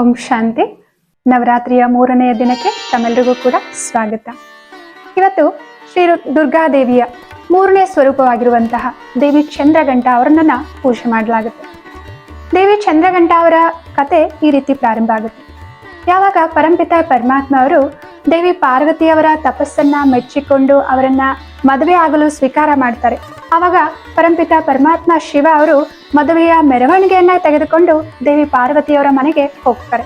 ಓಂ ಶಾಂತಿ. ನವರಾತ್ರಿಯ ಮೂರನೆಯ ದಿನಕ್ಕೆ ತಮ್ಮೆಲ್ಲರಿಗೂ ಕೂಡ ಸ್ವಾಗತ. ಇವತ್ತು ಶ್ರೀ ದುರ್ಗಾದೇವಿಯ ಮೂರನೇ ಸ್ವರೂಪವಾಗಿರುವಂತಹ ದೇವಿ ಚಂದ್ರಘಂಟ ಅವರನ್ನ ಪೂಜೆ ಮಾಡಲಾಗುತ್ತೆ. ದೇವಿ ಚಂದ್ರಘಂಟ ಅವರ ಕತೆ ಈ ರೀತಿ ಪ್ರಾರಂಭ ಆಗುತ್ತೆ. ಯಾವಾಗ ಪರಂಪಿತ ಪರಮಾತ್ಮ ಅವರು ದೇವಿ ಪಾರ್ವತಿಯವರ ತಪಸ್ಸನ್ನ ಮೆಚ್ಚಿಕೊಂಡು ಅವರನ್ನ ಮದುವೆ ಆಗಲು ಸ್ವೀಕಾರ ಮಾಡ್ತಾರೆ, ಆವಾಗ ಪರಂಪಿತ ಪರಮಾತ್ಮ ಶಿವ ಅವರು ಮದುವೆಯ ಮೆರವಣಿಗೆಯನ್ನ ತೆಗೆದುಕೊಂಡು ದೇವಿ ಪಾರ್ವತಿಯವರ ಮನೆಗೆ ಹೋಗ್ತಾರೆ.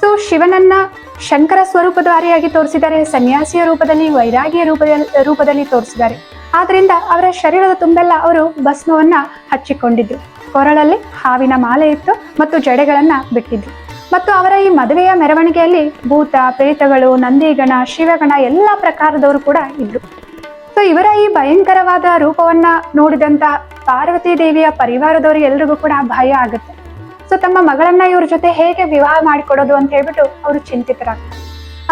ಸೊ ಶಿವನನ್ನ ಶಂಕರ ಸ್ವರೂಪಧಾರಿಯಾಗಿ ತೋರಿಸಿದ್ದಾರೆ, ಸನ್ಯಾಸಿಯ ರೂಪದಲ್ಲಿ, ವೈರಾಗಿಯ ರೂಪದಲ್ಲಿ ರೂಪದಲ್ಲಿ ತೋರಿಸಿದ್ದಾರೆ. ಆದ್ರಿಂದ ಅವರ ಶರೀರದ ತುಂಬೆಲ್ಲ ಅವರು ಭಸ್ಮವನ್ನ ಹಚ್ಚಿಕೊಂಡಿದ್ರು. ಕೊರಳಲ್ಲಿ ಹಾವಿನ ಮಾಲೆ ಇತ್ತು ಮತ್ತು ಜಡೆಗಳನ್ನ ಬಿಟ್ಟಿದ್ರು. ಮತ್ತು ಅವರ ಈ ಮದುವೆಯ ಮೆರವಣಿಗೆಯಲ್ಲಿ ಭೂತ, ಪ್ರೇತಗಳು, ನಂದಿಗಣ, ಶಿವಗಣ ಎಲ್ಲ ಪ್ರಕಾರದವರು ಕೂಡ ಇದ್ರು. ಸೊ ಇವರ ಈ ಭಯಂಕರವಾದ ರೂಪವನ್ನ ನೋಡಿದಂತ ಪಾರ್ವತಿ ದೇವಿಯ ಪರಿವಾರದವರು ಎಲ್ರಿಗೂ ಕೂಡ ಭಯ ಆಗುತ್ತೆ. ಸೊ ತಮ್ಮ ಮಗಳನ್ನ ಇವ್ರ ಜೊತೆ ಹೇಗೆ ವಿವಾಹ ಮಾಡಿಕೊಡೋದು ಅಂತ ಹೇಳ್ಬಿಟ್ಟು ಅವರು ಚಿಂತಿತರಾಗ್ತಾರೆ.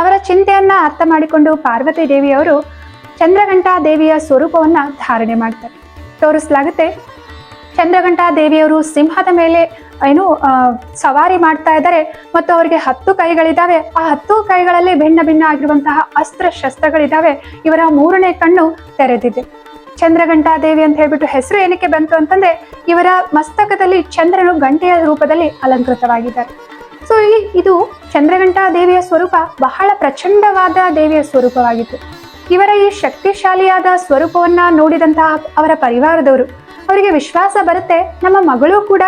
ಅವರ ಚಿಂತೆಯನ್ನ ಅರ್ಥ ಮಾಡಿಕೊಂಡು ಪಾರ್ವತಿ ದೇವಿಯವರು ಚಂದ್ರಘಂಟಾ ದೇವಿಯ ಸ್ವರೂಪವನ್ನ ಧಾರಣೆ ಮಾಡ್ತಾರೆ. ತೋರಿಸಲಾಗುತ್ತೆ, ಚಂದ್ರಘಂಟಾ ದೇವಿಯವರು ಸಿಂಹದ ಮೇಲೆ ಏನು ಸವಾರಿ ಮಾಡ್ತಾ ಇದ್ದಾರೆ. ಮತ್ತು ಅವರಿಗೆ ಹತ್ತು ಕೈಗಳಿದ್ದಾವೆ. ಆ ಹತ್ತು ಕೈಗಳಲ್ಲಿ ಭಿನ್ನ ಭಿನ್ನ ಆಗಿರುವಂತಹ ಅಸ್ತ್ರ ಶಸ್ತ್ರಗಳಿದ್ದಾವೆ. ಇವರ ಮೂರನೇ ಕಣ್ಣು ತೆರೆದಿದೆ. ಚಂದ್ರಘಂಟಾ ದೇವಿ ಅಂತ ಹೇಳ್ಬಿಟ್ಟು ಹೆಸರು ಏನಕ್ಕೆ ಬಂತು ಅಂತಂದ್ರೆ, ಇವರ ಮಸ್ತಕದಲ್ಲಿ ಚಂದ್ರನು ಗಂಟೆಯ ರೂಪದಲ್ಲಿ ಅಲಂಕೃತವಾಗಿದ್ದಾರೆ. ಸೊ ಈ, ಇದು ಚಂದ್ರಘಂಟಾ ದೇವಿಯ ಸ್ವರೂಪ ಬಹಳ ಪ್ರಚಂಡವಾದ ದೇವಿಯ ಸ್ವರೂಪವಾಗಿತ್ತು. ಇವರ ಈ ಶಕ್ತಿಶಾಲಿಯಾದ ಸ್ವರೂಪವನ್ನ ನೋಡಿದಂತಹ ಅವರ ಪರಿವಾರದವರು, ಅವರಿಗೆ ವಿಶ್ವಾಸ ಬರುತ್ತೆ. ನಮ್ಮ ಮಗಳು ಕೂಡ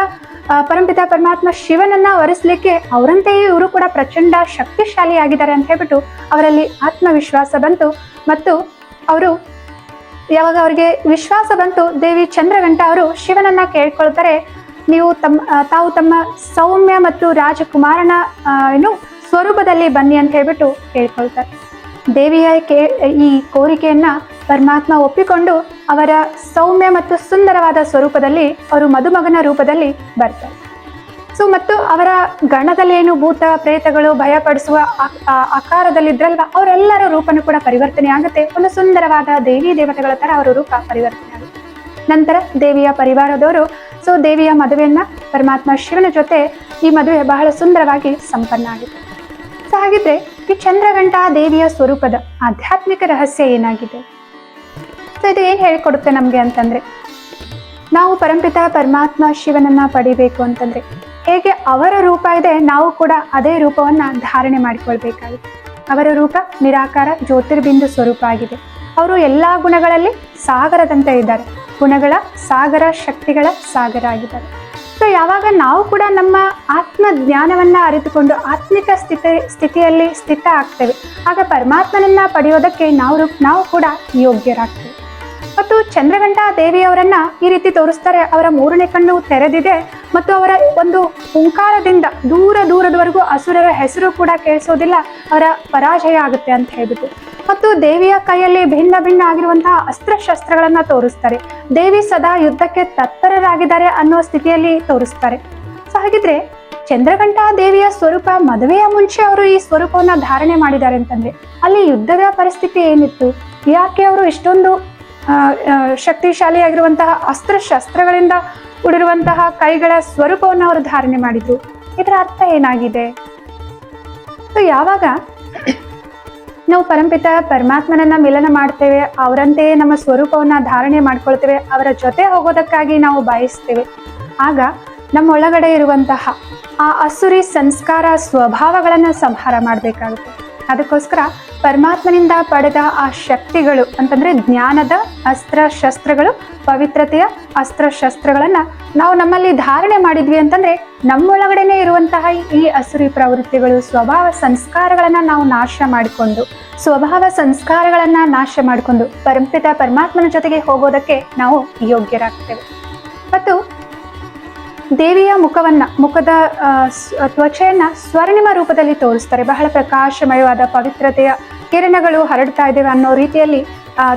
ಪರಂಪಿತ ಪರಮಾತ್ಮ ಶಿವನನ್ನ ಒರೆಸ್ಲಿಕ್ಕೆ ಅವರಂತೆಯೇ ಇವರು ಕೂಡ ಪ್ರಚಂಡ ಶಕ್ತಿಶಾಲಿಯಾಗಿದ್ದಾರೆ ಅಂತ ಹೇಳ್ಬಿಟ್ಟು ಅವರಲ್ಲಿ ಆತ್ಮವಿಶ್ವಾಸ ಬಂತು. ಮತ್ತು ಅವರು ಯಾವಾಗ ಅವರಿಗೆ ವಿಶ್ವಾಸ ಬಂತು, ದೇವಿ ಚಂದ್ರಗಂಟ ಅವರು ಶಿವನನ್ನ ಕೇಳ್ಕೊಳ್ತಾರೆ, ನೀವು ತಮ್ಮ ತಾವು ತಮ್ಮ ಸೌಮ್ಯ ಮತ್ತು ರಾಜಕುಮಾರನ ಏನು ಸ್ವರೂಪದಲ್ಲಿ ಬನ್ನಿ ಅಂತ ಹೇಳ್ಬಿಟ್ಟು ಕೇಳ್ಕೊಳ್ತಾರೆ. ದೇವಿಯ ಕೇ, ಈ ಕೋರಿಕೆಯನ್ನ ಪರಮಾತ್ಮ ಒಪ್ಪಿಕೊಂಡು ಅವರ ಸೌಮ್ಯ ಮತ್ತು ಸುಂದರವಾದ ಸ್ವರೂಪದಲ್ಲಿ ಅವರು ಮದುಮಗನ ರೂಪದಲ್ಲಿ ಬರ್ತಾರೆ. ಸೊ ಮತ್ತು ಅವರ ಗಣದಲ್ಲಿ ಏನು ಭೂತ ಪ್ರೇತಗಳು ಭಯಪಡಿಸುವ ಆಕಾರದಲ್ಲಿದ್ರಲ್ವ, ಅವರೆಲ್ಲರ ರೂಪನೂ ಕೂಡ ಪರಿವರ್ತನೆ ಆಗುತ್ತೆ. ಒಂದು ಸುಂದರವಾದ ದೇವಿ ದೇವತೆಗಳ ತರ ಅವರ ರೂಪ ಪರಿವರ್ತನೆ ಆಗುತ್ತೆ. ನಂತರ ದೇವಿಯ ಪರಿವಾರದವರು ಸೊ ದೇವಿಯ ಮದುವೆಯನ್ನ ಪರಮಾತ್ಮ ಶಿವನ ಜೊತೆ ಈ ಮದುವೆ ಬಹಳ ಸುಂದರವಾಗಿ ಸಂಪನ್ನ ಆಗಿದೆ. ಸೊ ಹಾಗಿದ್ರೆ ಈ ಚಂದ್ರಗಂಟ ದೇವಿಯ ಸ್ವರೂಪದ ಆಧ್ಯಾತ್ಮಿಕ ರಹಸ್ಯ ಏನಾಗಿದೆ? ಸೊ ಇದು ಏನು ಹೇಳಿಕೊಡುತ್ತೆ ನಮಗೆ ಅಂತಂದ್ರೆ. ನಾವು ಪರಂಪಿತ ಪರಮಾತ್ಮ ಶಿವನನ್ನ ಪಡಿಬೇಕು ಅಂತಂದ್ರೆ. ಹೇಗೆ ಅವರ ರೂಪ ಇದೆ, ನಾವು ಕೂಡ ಅದೇ ರೂಪವನ್ನು ಧಾರಣೆ ಮಾಡಿಕೊಳ್ಬೇಕಾಗುತ್ತೆ. ಅವರ ರೂಪ ನಿರಾಕಾರ ಜ್ಯೋತಿರ್ಬಿಂದು ಸ್ವರೂಪ ಆಗಿದೆ. ಅವರು ಎಲ್ಲಾ ಗುಣಗಳಲ್ಲಿ ಸಾಗರದಂತೆ ಇದ್ದಾರೆ. ಗುಣಗಳ ಸಾಗರ, ಶಕ್ತಿಗಳ ಸಾಗರ ಆಗಿದ್ದಾರೆ. ಸೊ ಯಾವಾಗ ನಾವು ಕೂಡ ನಮ್ಮ ಆತ್ಮ ಜ್ಞಾನವನ್ನು ಅರಿತುಕೊಂಡು ಆತ್ಮಿಕ ಸ್ಥಿತಿ, ಸ್ಥಿತಿಯಲ್ಲಿ ಸ್ಥಿತ ಆಗ್ತೇವೆ, ಆಗ ಪರಮಾತ್ಮನನ್ನ ಪಡೆಯೋದಕ್ಕೆ ನಾವು ನಾವು ಕೂಡ ಯೋಗ್ಯರಾಗ್ತೇವೆ. ಚಂದ್ರಘಂಟಾ ದೇವಿಯವರನ್ನ ಈ ರೀತಿ ತೋರಿಸ್ತಾರೆ. ಅವರ ಮೂರನೇ ಕಣ್ಣು ತೆರೆದಿದೆ ಮತ್ತು ಅವರ ಒಂದು ಹುಂಕಾರದಿಂದ ದೂರ ದೂರದವರೆಗೂ ಅಸುರರ ಹೆಸರು ಕೂಡ ಕೇಳಿಸೋದಿಲ್ಲ, ಅವರ ಪರಾಜಯ ಆಗುತ್ತೆ ಅಂತ ಹೇಳ್ಬಿಟ್ಟು. ಮತ್ತು ದೇವಿಯ ಕೈಯಲ್ಲಿ ಭಿನ್ನ ಭಿನ್ನ ಆಗಿರುವಂತಹ ಅಸ್ತ್ರಶಸ್ತ್ರಗಳನ್ನ ತೋರಿಸ್ತಾರೆ. ದೇವಿ ಸದಾ ಯುದ್ಧಕ್ಕೆ ತತ್ತರರಾಗಿದ್ದಾರೆ ಅನ್ನೋ ಸ್ಥಿತಿಯಲ್ಲಿ ತೋರಿಸ್ತಾರೆ. ಸೊ, ಹಾಗಿದ್ರೆ ಚಂದ್ರಘಂಟಾ ದೇವಿಯ ಸ್ವರೂಪ ಮದುವೆಯ ಮುಂಚೆ ಅವರು ಈ ಸ್ವರೂಪವನ್ನ ಧಾರಣೆ ಮಾಡಿದ್ದಾರೆ ಅಂತಂದ್ರೆ, ಅಲ್ಲಿ ಯುದ್ಧದ ಪರಿಸ್ಥಿತಿ ಏನಿತ್ತು? ಯಾಕೆ ಅವರು ಇಷ್ಟೊಂದು ಶಕ್ತಿಶಾಲಿಯಾಗಿರುವಂತಹ ಅಸ್ತ್ರಶಸ್ತ್ರಗಳಿಂದ ಕೂಡಿರುವಂತಹ ಕೈಗಳ ಸ್ವರೂಪವನ್ನು ಅವರು ಧಾರಣೆ ಮಾಡಿದ್ರು. ಇದರ ಅರ್ಥ ಏನಾಗಿದೆ? ಯಾವಾಗ ನಾವು ಪರಂಪಿತ ಪರಮಾತ್ಮನನ್ನ ಮಿಲನ ಮಾಡ್ತೇವೆ, ಅವರಂತೆಯೇ ನಮ್ಮ ಸ್ವರೂಪವನ್ನ ಧಾರಣೆ ಮಾಡ್ಕೊಳ್ತೇವೆ, ಅವರ ಜೊತೆ ಹೋಗೋದಕ್ಕಾಗಿ ನಾವು ಬಯಸ್ತೇವೆ, ಆಗ ನಮ್ಮ ಒಳಗಡೆ ಇರುವಂತಹ ಆ ಅಸುರಿ ಸಂಸ್ಕಾರ ಸ್ವಭಾವಗಳನ್ನ ಸಂಹಾರ ಮಾಡಬೇಕಾಗುತ್ತೆ. ಅದಕ್ಕೋಸ್ಕರ ಪರಮಾತ್ಮನಿಂದ ಪಡೆದ ಆ ಶಕ್ತಿಗಳು ಅಂತಂದ್ರೆ ಜ್ಞಾನದ ಅಸ್ತ್ರ ಶಸ್ತ್ರಗಳು, ಪವಿತ್ರತೆಯ ಅಸ್ತ್ರ ಶಸ್ತ್ರಗಳನ್ನ ನಾವು ನಮ್ಮಲ್ಲಿ ಧಾರಣೆ ಮಾಡಿದ್ವಿ ಅಂತಂದ್ರೆ ನಮ್ಮೊಳಗಡೆನೆ ಇರುವಂತಹ ಈ ಅಸುರಿ ಪ್ರವೃತ್ತಿಗಳು ಸ್ವಭಾವ ಸಂಸ್ಕಾರಗಳನ್ನ ನಾವು ನಾಶ ಮಾಡಿಕೊಂಡು, ಸ್ವಭಾವ ಸಂಸ್ಕಾರಗಳನ್ನ ನಾಶ ಮಾಡಿಕೊಂಡು ಪರಂಪಿತ ಪರಮಾತ್ಮನ ಜೊತೆಗೆ ಹೋಗೋದಕ್ಕೆ ನಾವು ಯೋಗ್ಯರಾಗ್ತೇವೆ. ಮತ್ತು ದೇವಿಯ ಮುಖವನ್ನ, ಮುಖದ ತ್ವಚೆಯನ್ನ ಸ್ವರ್ಣಿಮ ರೂಪದಲ್ಲಿ ತೋರಿಸ್ತಾರೆ. ಬಹಳ ಪ್ರಕಾಶಮಯವಾದ ಪವಿತ್ರತೆಯ ಕಿರಣಗಳು ಹರಡ್ತಾ ಇದ್ದೇವೆ ಅನ್ನೋ ರೀತಿಯಲ್ಲಿ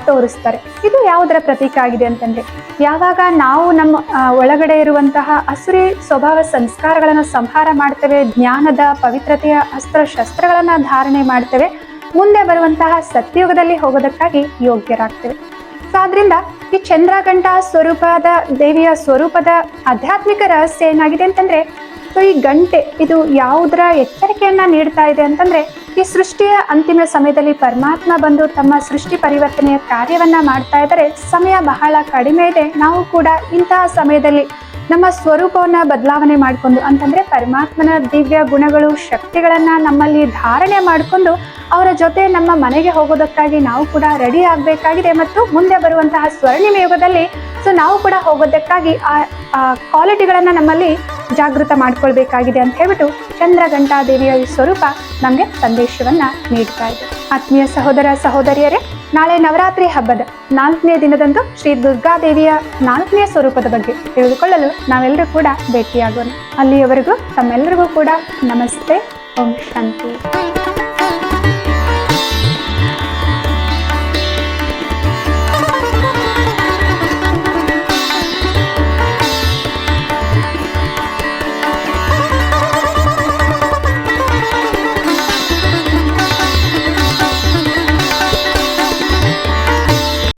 ತೋರಿಸ್ತಾರೆ. ಇದು ಯಾವುದರ ಪ್ರತೀಕ ಆಗಿದೆ ಅಂತಂದ್ರೆ, ಯಾವಾಗ ನಾವು ನಮ್ಮ ಒಳಗಡೆ ಇರುವಂತಹ ಅಸುರಿ ಸ್ವಭಾವ ಸಂಸ್ಕಾರಗಳನ್ನು ಸಂಹಾರ ಮಾಡ್ತೇವೆ, ಜ್ಞಾನದ ಪವಿತ್ರತೆಯ ಅಸ್ತ್ರ ಶಸ್ತ್ರಗಳನ್ನ ಧಾರಣೆ ಮಾಡ್ತೇವೆ, ಮುಂದೆ ಬರುವಂತಹ ಸತ್ಯಯುಗದಲ್ಲಿ ಹೋಗೋದಕ್ಕಾಗಿ ಯೋಗ್ಯರಾಗ್ತೇವೆ. ಸೊ ಆದ್ರಿಂದ ಈ ಚಂದ್ರಘಂಟ ಸ್ವರೂಪದ ದೇವಿಯ ಸ್ವರೂಪದ ಆಧ್ಯಾತ್ಮಿಕ ರಹಸ್ಯ ಏನಾಗಿದೆ ಅಂತಂದ್ರೆ, ಸೊ ಈ ಗಂಟೆ ಇದು ಯಾವುದರ ಎಚ್ಚರಿಕೆಯನ್ನ ನೀಡ್ತಾ ಇದೆ ಅಂತಂದ್ರೆ, ಈ ಸೃಷ್ಟಿಯ ಅಂತಿಮ ಸಮಯದಲ್ಲಿ ಪರಮಾತ್ಮ ಬಂದು ತಮ್ಮ ಸೃಷ್ಟಿ ಪರಿವರ್ತನೆಯ ಕಾರ್ಯವನ್ನ ಮಾಡ್ತಾ ಇದ್ದಾರೆ. ಸಮಯ ಬಹಳ ಕಡಿಮೆ ಇದೆ. ನಾವು ಕೂಡ ಇಂತಹ ಸಮಯದಲ್ಲಿ ನಮ್ಮ ಸ್ವರೂಪವನ್ನ ಬದಲಾವಣೆ ಮಾಡಿಕೊಂಡು ಅಂತಂದ್ರೆ ಪರಮಾತ್ಮನ ದಿವ್ಯ ಗುಣಗಳು, ಶಕ್ತಿಗಳನ್ನ ನಮ್ಮಲ್ಲಿ ಧಾರಣೆ ಮಾಡಿಕೊಂಡು ಅವರ ಜೊತೆ ನಮ್ಮ ಮನೆಗೆ ಹೋಗೋದಕ್ಕಾಗಿ ನಾವು ಕೂಡ ರೆಡಿ ಆಗಬೇಕಾಗಿದೆ ಮತ್ತು ಮುಂದೆ ಬರುವಂತಹ ಸ್ವರ್ಣಿಮ ಯುಗದಲ್ಲಿ ಸೊ ನಾವು ಕೂಡ ಹೋಗೋದಕ್ಕಾಗಿ ಆ ಕ್ವಾಲಿಟಿಗಳನ್ನು ನಮ್ಮಲ್ಲಿ ಜಾಗೃತ ಮಾಡ್ಕೊಳ್ಬೇಕಾಗಿದೆ ಅಂತ ಹೇಳ್ಬಿಟ್ಟು ಚಂದ್ರಘಂಟಾದೇವಿಯ ಈ ಸ್ವರೂಪ ನಮಗೆ ಸಂದೇಶವನ್ನ ನೀಡ್ತಾ ಇದೆ. ಆತ್ಮೀಯ ಸಹೋದರ ಸಹೋದರಿಯರೇ, ನಾಳೆ ನವರಾತ್ರಿ ಹಬ್ಬದ ನಾಲ್ಕನೇ ದಿನದಂದು ಶ್ರೀ ದುರ್ಗಾದೇವಿಯ ನಾಲ್ಕನೇ ಸ್ವರೂಪದ ಬಗ್ಗೆ ತಿಳಿದುಕೊಳ್ಳಲು ನಾವೆಲ್ಲರೂ ಕೂಡ ಭೇಟಿಯಾಗೋಣ. ಅಲ್ಲಿಯವರೆಗೂ ತಮ್ಮೆಲ್ಲರಿಗೂ ಕೂಡ ನಮಸ್ತೆ. ಓಂ ಶಾಂತಿ.